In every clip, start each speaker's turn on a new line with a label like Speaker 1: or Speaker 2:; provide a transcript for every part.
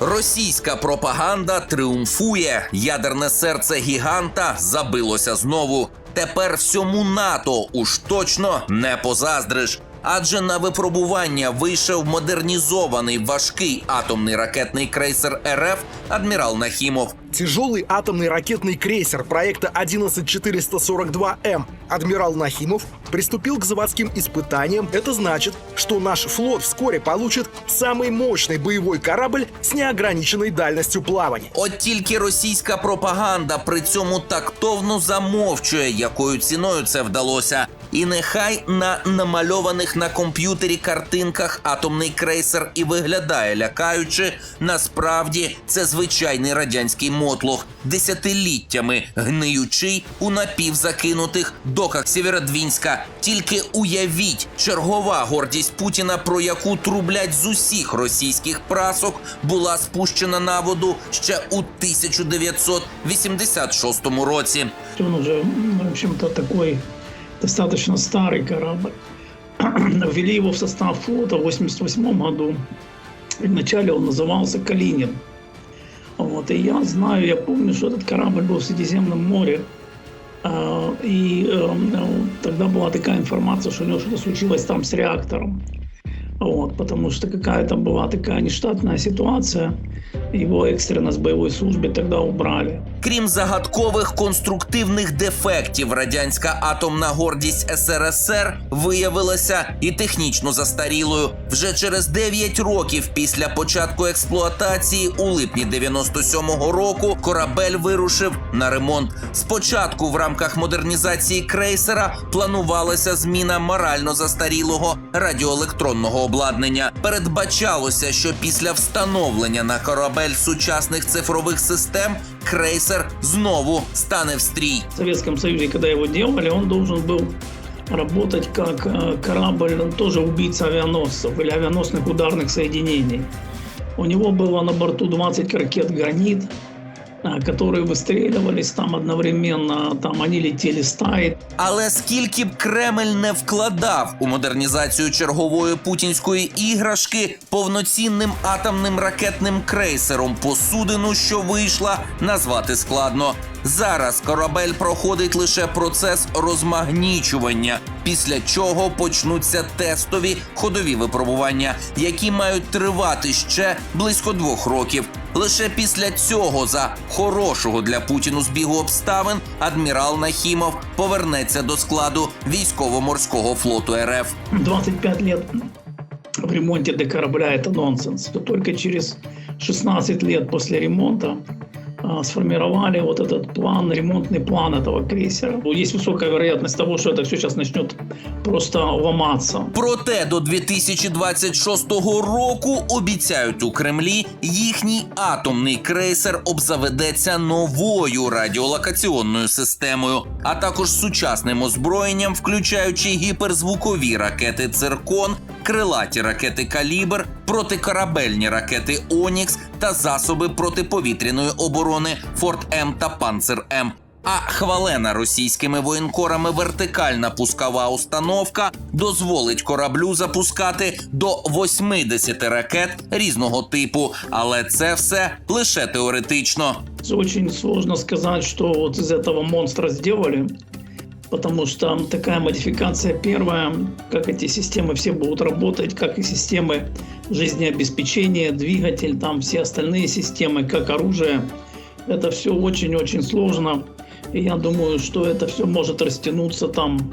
Speaker 1: Російська пропаганда тріумфує. Ядерне серце гіганта забилося знову. Тепер всьому НАТО уж точно не позаздриш Адже на випробування вийшов модернізований важкий атомний ракетний крейсер РФ Адмірал Нахімов.
Speaker 2: Тяжелый атомный ракетный крейсер проекта 11442М «Адмирал Нахимов» приступил к заводским испытаниям. Это значит, что наш флот вскоре получит самый мощный боевой корабль с неограниченной дальностью плавания.
Speaker 1: От тільки російська пропаганда при цьому тактовно замовчує, якою ціною це вдалося. І нехай на намальованих на комп'ютері картинках атомний крейсер і виглядає лякаюче, насправді це звичайний радянський мотлох, десятиліттями гниючий у напівзакинутих доках Сєвєродвінська. Тільки уявіть, чергова гордість Путіна, про яку трублять з усіх російських прасок, була спущена на воду ще у 1986 році.
Speaker 3: Он уже, м, в общем-то, такой достаточно старый корабль. Ввели его в состав флота в 88 году. Вначале он назывался Калинин. Вот, и я знаю, я помню, что этот корабль был в Средиземном море. А, И э, ну, тогда была такая информация, что у него что-то случилось там с реактором. Вот, потому что какая-то была такая нештатная ситуация. Его экстренно с боевой службы тогда убрали.
Speaker 1: Крім загадкових конструктивних дефектів, радянська атомна гордість СРСР виявилася і технічно застарілою. Вже через 9 років після початку експлуатації у липні 97-го року корабель вирушив на ремонт. Спочатку в рамках модернізації крейсера планувалася зміна морально застарілого радіоелектронного обладнання. Передбачалося, що після встановлення на корабель сучасних цифрових систем крейсер знову стане в стрій.
Speaker 3: В Советском Союзе, когда его делали, он должен был работать как э, корабль, ну, тоже убийца авианосцев или авианосных ударных соединений. У него было на борту 20 ракет «Гранит», э, которые выстреливались там одновременно, там они летели стаи.
Speaker 1: Але скільки б Кремль не вкладав у модернізацію чергової путінської іграшки, повноцінним атомним ракетним крейсером посудину, що вийшла, назвати складно. Зараз корабель проходить лише процес розмагнічування, після чого почнуться тестові ходові випробування, які мають тривати ще близько двох років. Лише після цього, за хорошого для Путіну збігу обставин, адмірал Нахімов повернеться до складу військово-морського флоту РФ.
Speaker 3: 25 лет в ремонті до корабля это нонсенс. То только через 16 лет після ремонта а, сформировали вот этот план, ремонтный план этого крейсера. Есть высокая вероятность того, что это все сейчас начнет просто ломаться.
Speaker 1: Проте до 2026 року обіцяють у Кремлі, їхній атомний крейсер обзаведеться новою радіолокаційною системою, а також сучасним озброєнням, включаючи гіперзвукові ракети Циркон, крилаті ракети Калібр, протикорабельні ракети Онікс та засоби протиповітряної оборони Форт М та Панцер М. А хвалена російськими воєнкорами вертикальна пускова установка дозволить кораблю запускати до 80 ракет різного типу. Але це все лише теоретично.
Speaker 3: Очень сложно сказать, что вот из этого монстра сделали, потому что такая модификация первая, как эти системы все будут работать, как и системы жизнеобеспечения, двигатель, там все остальные системы, как оружие. Это все очень-очень сложно. И я думаю, что это все может растянуться там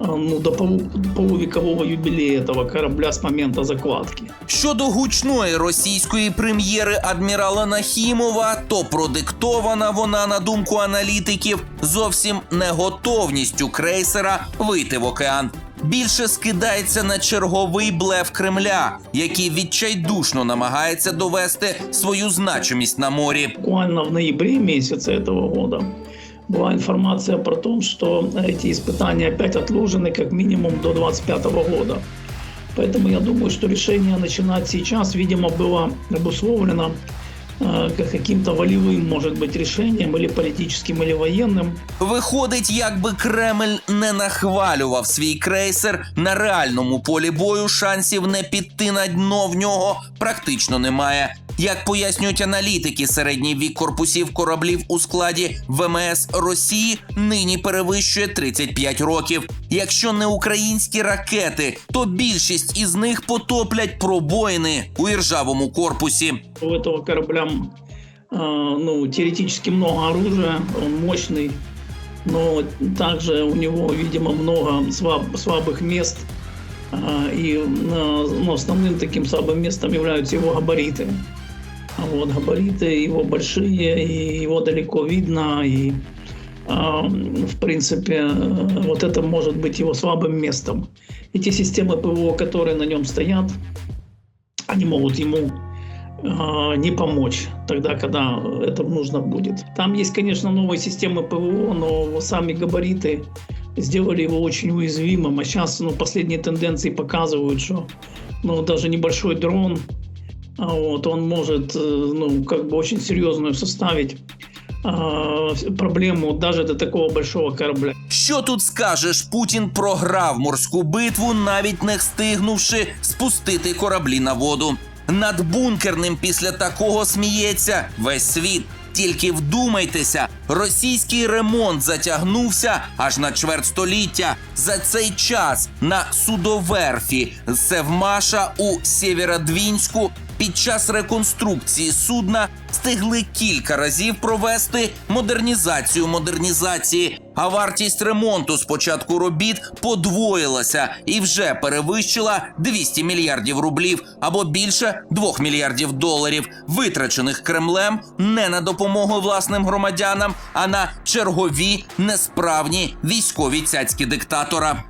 Speaker 3: ну, до, полу, до полувекового юбилея этого корабля с момента закладки.
Speaker 1: Щодо гучної російської прем'єри адмірала Нахімова, то продиктована вона, на думку аналітиків, зовсім не готовністю крейсера вийти в океан. Більше скидається на черговий блеф Кремля, який відчайдушно намагається довести свою значимість на морі.
Speaker 3: буквально в ноябре месяце этого года была информация про то, что эти испытания опять отложены как минимум до 2025 года. Поэтому я думаю, что решение начинать сейчас, видимо, было обусловлено э, как каким-то волевым, может быть, решением или политическим, или военным.
Speaker 1: Виходить, якби Кремль не нахвалював свій крейсер на реальному полі бою, шансів не піти на дно в нього практично немає. Як пояснюють аналітики, середній вік корпусів кораблів у складі ВМС Росії нині перевищує 35 років. Якщо не українські ракети, то більшість із них потоплять пробоїни у іржавому корпусі.
Speaker 3: У этого корабля э, ну, теоретически много оружия, он мощный, но также у него, видимо, много слаб- слабых мест. А, И э, ну, основным таким слабым местом являются его габариты. А Вот, габариты его большие, и его далеко видно, и а, в принципе, э, вот это может быть его слабым местом. Эти системы ПВО, которые на нем стоят, они могут ему э, не помочь тогда, когда это нужно будет. Там есть, конечно, новые системы ПВО, но сами габариты сделали его очень уязвимым. А сейчас ну, последние тенденции показывают, что ну, даже небольшой дрон, а вот, он может э, ну, как бы очень серьезную составить э, проблему даже до такого большого корабля.
Speaker 1: Що тут скажеш? Путін програв морську битву, навіть не встигнувши спустити кораблі на воду. Над бункерним після такого сміється весь світ. Тільки вдумайтеся, російський ремонт затягнувся аж на чверть століття. За цей час на судоверфі Севмаша у Сєвєродвінську під час реконструкції судна встигли кілька разів провести модернізацію модернізації. А вартість ремонту з початку робіт подвоїлася і вже перевищила 200 мільярдів рублів або більше 2 мільярдів доларів, витрачених Кремлем не на допомогу власним громадянам, а на чергові несправні військові цяцькі диктатора.